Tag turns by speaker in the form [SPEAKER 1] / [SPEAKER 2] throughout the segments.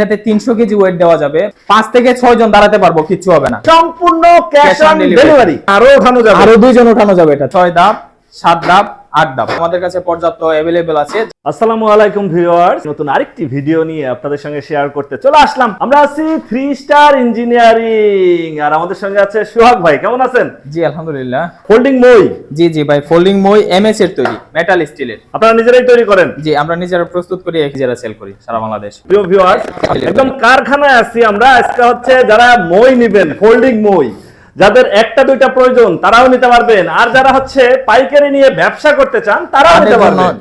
[SPEAKER 1] এটাতে তিনশো KG wait দেওয়া যাবে। পাঁচ থেকে ছয় জন দাঁড়াতে পারব কিছু হবে না।
[SPEAKER 2] সম্পূর্ণ ক্যাশ অন ডেলিভারি আরও ওঠানো যাবে।
[SPEAKER 1] আরও দুইজন উঠানো যাবে এটা। ছয় ধাপ সাত ধাপ আট ধাপ আমাদের কাছে পর্যাপ্ত অ্যাভেলেবেল আছে।
[SPEAKER 2] আসসালামু আলাইকুম ভিউয়ার্স। নতুন আরেকটি ভিডিও নিয়ে আপনাদের সঙ্গে শেয়ার করতে চলে আসলাম। আমরা আছি থ্রি স্টার ইঞ্জিনিয়ারিং আর আমাদের সঙ্গে আছে সোহাগ ভাই। কেমন আছেন?
[SPEAKER 1] জি আলহামদুলিল্লাহ।
[SPEAKER 2] ফোল্ডিং মই।
[SPEAKER 1] জি জি ভাই ফোল্ডিং মই এমএস এর তৈরি মেটাল স্টিলের
[SPEAKER 2] আপনারা নিজেরাই তৈরি করেন?
[SPEAKER 1] জি আমরা নিজেরা প্রস্তুত করি নিজেরা সেল করি সারা বাংলাদেশ।
[SPEAKER 2] প্রিয় ভিউয়ার্স একদম কারখানায় আছি আমরা। আজকে হচ্ছে যারা মই নিবেন ফোল্ডিং মই। যাদের একটা দুইটা প্রয়োজন তারাও নিতে পারবেন। আর যারা হচ্ছে পাইকারি নিয়ে ব্যবসা করতে চান তারাও নিতে পারবেন।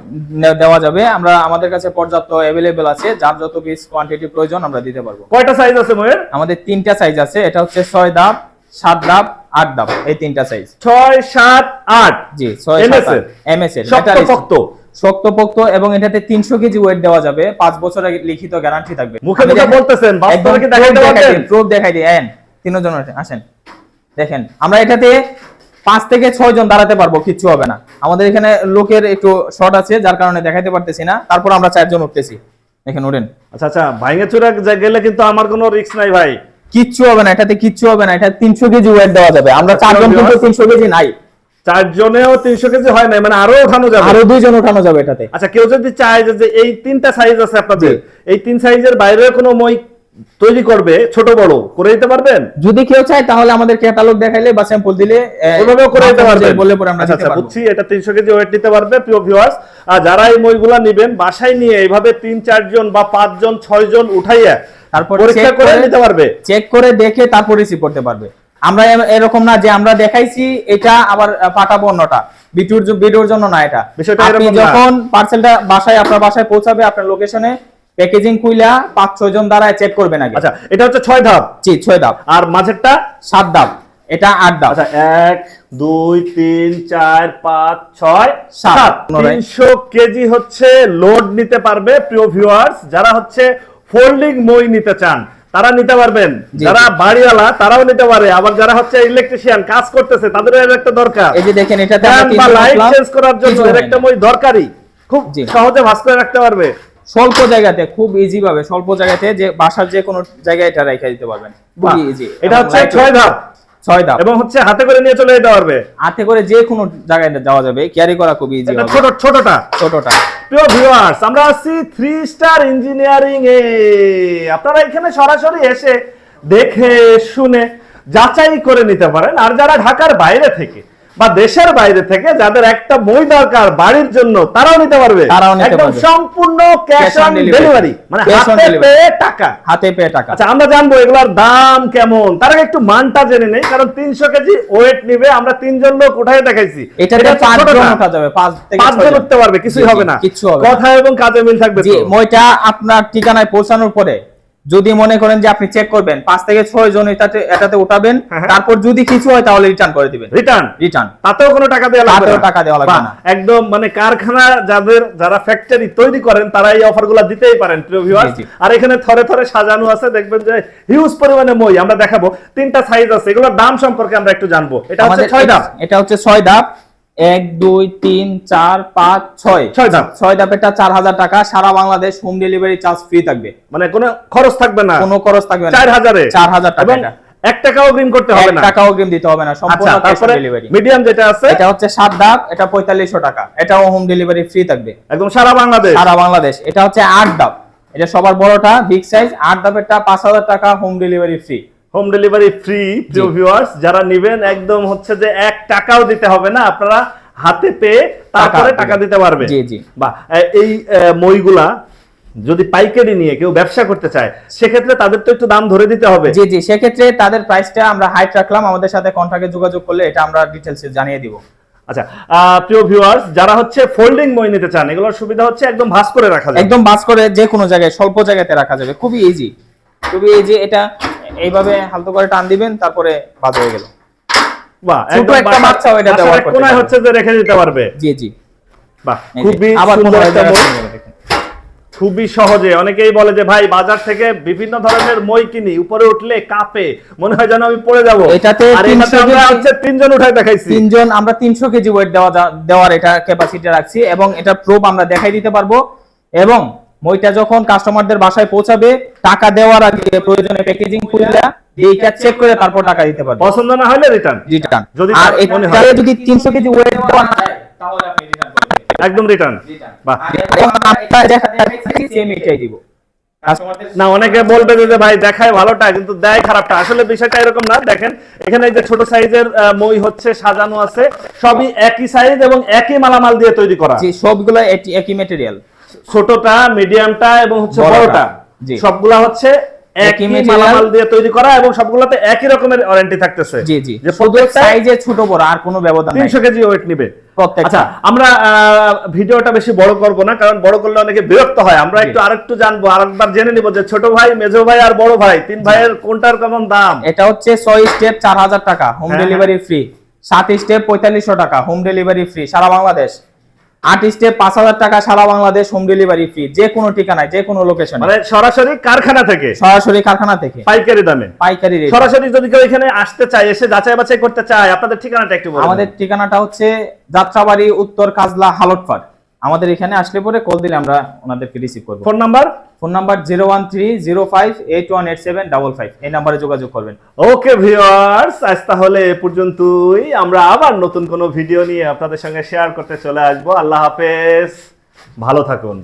[SPEAKER 1] দেওয়া যাবে। আমরা আমাদের কাছে পর্যাপ্ত অ্যাভেলেবেল আছে। যার যত পিস কোয়ান্টিটি প্রয়োজন আমরা দিতে পারব।
[SPEAKER 2] কয়টা সাইজ আছে ময়ের?
[SPEAKER 1] আমাদের তিনটা সাইজ আছে। এটা হচ্ছে ছয় ধাপ সাত ধাপ আট ধাপ এই তিনটা সাইজ
[SPEAKER 2] ছয় সাত আট।
[SPEAKER 1] জি ছয়? এমএস এর?
[SPEAKER 2] শক্ত শক্ত
[SPEAKER 1] শক্তপোক্ত এবং এটাতে তিনশো কেজি ওয়েট দেওয়া যাবে। পাঁচ বছরের লিখিত গ্যারান্টি থাকবে।
[SPEAKER 2] মুখে মুখে বলতেছেন বাস্তবে কি দেখাইতে পারবেন
[SPEAKER 1] প্রুফ দেখাই তিনজন আসেন। দেখেন আমরা এটাতে পাঁচ থেকে ছয় জন দাঁড়াতে পারব কিচ্ছু হবে না। আমাদের এখানে লোকের একটু শর্ট আছে যার কারণে দেখাইতে পারতেছি না। তারপর আমরা চারজন উঠতেছি। দেখেন উঠেন।
[SPEAKER 2] আচ্ছা আচ্ছা ভাইঙ্গা চুরা গেলে কিন্তু আমার কোনো রিস্ক নাই ভাই।
[SPEAKER 1] কিচ্ছু হবে না এটাতে কিচ্ছু হবে না এটা তিনশো কেজি ওয়েট দেওয়া যাবে। আমরা চারজন কিন্তু তিনশো কেজি নাই।
[SPEAKER 2] চারজনেও তিনশো কেজি হয় না মানে আরও ওঠানো যাবে?
[SPEAKER 1] আরও দুইজন উঠানো যাবে এটাতে।
[SPEAKER 2] আচ্ছা কেউ যদি চায় যে- যে এই তিনটা সাইজ আছে আপনাদের এই তিন সাইজের বাইরে কোনো মই তৈরি করবে ছোট বড় করে দিতে পারবেন?
[SPEAKER 1] যদি কেউ চায় তাহলে আমাদের ক্যাটালগ দেখাইলে বা স্যাম্পল দিলে আহ,
[SPEAKER 2] করে দিতে পারবেন।
[SPEAKER 1] বললে পরে আমরা
[SPEAKER 2] আচ্ছা আচ্ছা বুঝছি এটা তিনশো কেজি ওয়েট নিতে পারবে প্রিয় ভিউয়ার্স আর যারা এই মইগুলা নিবেন বাসায় নিয়ে এইভাবে তিন চারজন বা পাঁচজন ছয় জন উঠাইয়া
[SPEAKER 1] তারপর
[SPEAKER 2] পরীক্ষা করে নিতে পারবে।
[SPEAKER 1] চেক করে দেখে তারপর রিসিভ করতে পারবে। আমরা এরকম না যে আমরা দেখাইছি এটা আবার পাঠাবো অন্যটা। বিটুর জন্য না এটা।
[SPEAKER 2] বিষয়টা
[SPEAKER 1] আপনি
[SPEAKER 2] এরকম।
[SPEAKER 1] যখন পার্সেলটা বাসায় আপনার বাসায় পৌঁছাবে আপনার লোকেশনে প্যাকেজিং কুইলা পাঁচ ছয় জন দ্বারা চেক করবেন আগে।
[SPEAKER 2] আচ্ছা এটা হচ্ছে ছয় ধাপ।
[SPEAKER 1] জি ছয় ধাপ।
[SPEAKER 2] আর মাঝেরটা?
[SPEAKER 1] সাত ধাপ। এটা আট ধাপ।
[SPEAKER 2] আচ্ছা এক দুই তিন চার পাঁচ ছয়
[SPEAKER 1] সাত।
[SPEAKER 2] তিনশো কেজি হচ্ছে লোড নিতে পারবে প্রিয় ভিউয়ার্স যারা হচ্ছে ফোল্ডিং মই নিতে চান তারা নিতে পারবেন। যারা বাড়িওয়ালা তারাও নিতে পারে। আবার যারা হচ্ছে ইলেকট্রিশিয়ান কাজ করতেছে তাদেরও একটা দরকার।
[SPEAKER 1] এই যে দেখেন
[SPEAKER 2] বা লাইট চেঞ্জ করার জন্য একটা মই দরকারি খুব সহজে ভাস করে রাখতে পারবে।
[SPEAKER 1] স্বল্প জায়গাতে খুব ইজি ভাবে স্বল্প জায়গাতে যে বাসার যে কোনো জায়গায় এটা রেখে দিতে পারবেন। খুবই ইজি
[SPEAKER 2] এটা হচ্ছে ছয় ধাপ।
[SPEAKER 1] ছয় ধাপ।
[SPEAKER 2] এবং হচ্ছে হাতে করে নিয়ে চলে যেতে পারবে।
[SPEAKER 1] হাতে করে যে কোনো জায়গায় যাওয়া যাবে ক্যারি করা খুব ইজি
[SPEAKER 2] এটা ছোট ছোটটা।
[SPEAKER 1] ছোটটা।
[SPEAKER 2] প্রিয় ভিউয়ার্স আমরা আছি থ্রি স্টার ইঞ্জিনিয়ারিং এ। আপনারা এখানে সরাসরি এসে দেখে শুনে যাচাই করে নিতে পারেন। আর যারা ঢাকার বাইরে থেকে বা দেশের বাইরে থেকে যাদের একটা বই দরকার বাড়ির জন্য তারাও নিতে পারবে। একদম সম্পূর্ণ ক্যাশ অন ডেলিভারি মানে হাতে। পেয়ে টাকা।
[SPEAKER 1] হাতে পেয়ে টাকা।
[SPEAKER 2] আচ্ছা আমরা জানব এগুলোর দাম কেমন। তার আগে একটু মানটা জেনে নেই কারণ তিনশো কেজি ওয়েট নিবে আমরা তিনজন লোক উঠাই দেখাইছি?
[SPEAKER 1] এটাতে
[SPEAKER 2] এটা
[SPEAKER 1] পাঁচ জন ওঠা যাবে পাঁচ থেকে
[SPEAKER 2] পাঁচজন
[SPEAKER 1] জন।
[SPEAKER 2] উঠতে পারবে কিছুই হবে না। কথা এবং কাজে মিল থাকবে তো?
[SPEAKER 1] মইটা আপনার ঠিকানায় পৌঁছানোর পরে যদি মনে করেন যে আপনি চেক করবেন পাঁচ থেকে ছয় জন এটাতে এটাতে উঠাবেন
[SPEAKER 2] হ্যাঁ, হ্যাঁ।
[SPEAKER 1] তারপর যদি কিছু হয় তাহলে রিটার্ন করে দিবেন।
[SPEAKER 2] রিটার্ন
[SPEAKER 1] রিটার্ন
[SPEAKER 2] তাতেও কোনো টাকা দেওয়া লাগবে না?
[SPEAKER 1] টাকা দেওয়া লাগবে না।
[SPEAKER 2] একদম মানে কারখানা যাদের যারা ফ্যাক্টরি তৈরি করেন তারা এই অফারগুলো দিতেই পারেন প্রিয় ভিউয়ার্স। আর এখানে থরে থরে সাজানো আছে দেখবেন যে হিউজ পরিমাণে মই আমরা দেখাবো। তিনটা সাইজ আছে এগুলোর দাম সম্পর্কে আমরা একটু জানব। এটা হচ্ছে ছয় ধাপ।
[SPEAKER 1] এটা হচ্ছে ছয় ধাপ। এক দুই তিন চার পাঁচ ছয়।
[SPEAKER 2] ছয় ধাপ।
[SPEAKER 1] ছয় ধাপেরটা চার হাজার টাকা সারা Bangladesh home delivery charge free থাকবে।
[SPEAKER 2] মানে কোনো খরচ থাকবে না।
[SPEAKER 1] কোনো খরচ থাকবে না।
[SPEAKER 2] চার হাজারে।
[SPEAKER 1] চার হাজার টাকা
[SPEAKER 2] এক টাকাও অগ্রিম করতে হবে না।
[SPEAKER 1] টাকা অগ্রিম দিতে হবে না।
[SPEAKER 2] আচ্ছা
[SPEAKER 1] সম্পূর্ণ ক্যাশ ডেলিভারি
[SPEAKER 2] মিডিয়াম যেটা আছে?
[SPEAKER 1] এটা হচ্ছে সাত ধাপ এটা পঁয়তাল্লিশশো টাকা। এটাও হোম ডেলিভারি ফ্রি থাকবে।
[SPEAKER 2] একদম সারা বাংলাদেশ।
[SPEAKER 1] সারা বাংলাদেশ। এটা হচ্ছে আট ধাপ। এটা সবার বড়টা বিগ সাইজ আট ধাপেরটা পাঁচ হাজার টাকা home delivery free
[SPEAKER 2] home delivery free প্রিয় ভিউয়ার্স যারা নেবেন একদম হচ্ছে যে এক টাকাও দিতে হবে না। আপনারা হাতে পেয়ে তারপরে
[SPEAKER 1] টাকা
[SPEAKER 2] দিতে পারবে
[SPEAKER 1] জি, জি।
[SPEAKER 2] বা এই মইগুলা যদি পাইকারি নিয়ে কেউ ব্যবসা করতে চায় সেক্ষেত্রে তাদের তো একটু দাম ধরে দিতে হবে।
[SPEAKER 1] জি জি। সেক্ষেত্রে তাদের প্রাইসটা আমরা হাইট রাখলাম। আমাদের সাথে কন্ট্রাক্টে যোগাযোগ করলে এটা আমরা ডিটেলসে জানিয়ে দিব।
[SPEAKER 2] আচ্ছা প্রিয় ভিউয়ার্স যারা হচ্ছে ফোল্ডিং মই নিতে চান এগুলোর সুবিধা হচ্ছে একদম ভাঁজ করে রাখা যায়
[SPEAKER 1] একদম বাস করে যে কোনো জায়গায় স্বল্প জায়গাতে রাখা যাবে। খুবই ইজি খুবই ইজি এটা এইভাবে হালকা করে টান দিবেন তারপরে বাদ হয়ে গেল।
[SPEAKER 2] বাহ
[SPEAKER 1] ছোট একটা এটা ব্যবহার করতে
[SPEAKER 2] কোনায় হচ্ছে যে রেখে দিতে পারবে।
[SPEAKER 1] জি জি।
[SPEAKER 2] বাহ খুবই সুন্দর একটা মই। খুবই সহজে। অনেকেই বলে যে ভাই বাজার থেকে বিভিন্ন ধরনের মই কিনি উপরে উঠলে কাঁপে। মনে হয় যেন আমি পড়ে যাব।
[SPEAKER 1] এটাতে 300
[SPEAKER 2] আমরা হচ্ছে তিনজন উঠাই দেখাইছি।
[SPEAKER 1] তিনজন আমরা তিনশো কেজি ওয়েট দেওয়া দেওয়ার এটা ক্যাপাসিটি রাখছি এবং এটা প্রুফ আমরা দেখাই দিতে পারব এবং মইটা যখন কাস্টমারদের বাসায় পৌঁছাবে টাকা দেওয়ার আগে প্রয়োজনে প্যাকেজিং খুললা এইটা চেক করে তারপর টাকা দিতে পারবে।
[SPEAKER 2] পছন্দ না হলে রিটার্ন
[SPEAKER 1] রিটার্ন
[SPEAKER 2] যদি
[SPEAKER 1] আর এটা যদি 300 কেজি ওয়েট দেওয়া না তাহলে আপনি রিটার্ন করবেন
[SPEAKER 2] একদম রিটার্ন বাহ।
[SPEAKER 1] আমরা দেখা যাচ্ছে সেম এটাই দিব।
[SPEAKER 2] না অনেকে বলবে যে ভাই দেখায় ভালোটা কিন্তু দেয় খারাপটা। আসলে বিষয়টা এরকম না। দেখেন এখানে এই যে ছোট সাইজের মই হচ্ছে সাজানো আছে। সবই একই সাইজ এবং একই মালামাল দিয়ে তৈরি করা।
[SPEAKER 1] সবগুলো একই ম্যাটেরিয়াল
[SPEAKER 2] ছোটটা মিডিয়ামটা এবং হচ্ছে
[SPEAKER 1] বড়টা।
[SPEAKER 2] সবগুলা হচ্ছে
[SPEAKER 1] একই
[SPEAKER 2] মালামাল দিয়ে তৈরি করা এবং সবগুলোতে একই রকমের ওয়ারেন্টি থাকতেছে।
[SPEAKER 1] জি জি।
[SPEAKER 2] যে প্রত্যেকটা
[SPEAKER 1] সাইজে ছোট বড় আর কোনো ব্যবধান নাই।
[SPEAKER 2] তিনশো কেজি ওয়েট নিবে। আচ্ছা আমরা ভিডিওটা বেশি বড় করব না কারণ বড় করলে অনেকে বিরক্ত হয়। আমরা একটু আরেকটু জানব আরেকবার জেনে নিব যে ছোট ভাই মেজো ভাই আর বড় ভাই তিন ভাইয়ের কোনটার কেমন দাম?
[SPEAKER 1] এটা হচ্ছে ছয় স্টেপ চার হাজার টাকা হোম ডেলিভারি ফ্রি সাত স্টেপ পঁয়তাল্লিশশো টাকা হোম ডেলিভারি ফ্রি সারা বাংলাদেশ। আট স্টেপ পাঁচ হাজার টাকা সারা বাংলাদেশ হোম ডেলিভারি ফ্রি যে কোনো ঠিকানায় যে কোনো লোকেশন
[SPEAKER 2] মানে সরাসরি কারখানা থেকে?
[SPEAKER 1] সরাসরি কারখানা থেকে।
[SPEAKER 2] পাইকারি দামে?
[SPEAKER 1] পাইকারি রেট
[SPEAKER 2] সরাসরি যদি কেউ এখানে আসতে চায় এসে যাচাই বাছাই করতে চায় আপনাদের ঠিকানাটা একটু বলুন
[SPEAKER 1] আমাদের ঠিকানাটা হচ্ছে যাত্রাবাড়ি উত্তর কাজলা হালটপাড় আমাদের এখানে আসলে পরে কল দিলে আমরা ওনাদেরকে রিসিভ করব।
[SPEAKER 2] Phone number?
[SPEAKER 1] Phone number zero one three zero five eight one eight seven double five. এই নাম্বারে যোগাযোগ করবেন।
[SPEAKER 2] ওকে ভিওয়ার্স আজ তাহলে এ পর্যন্তই। আমরা আবার নতুন কোনো ভিডিও নিয়ে আপনাদের সঙ্গে শেয়ার করতে চলে আসব। আল্লাহ হাফেজ। ভালো থাকুন।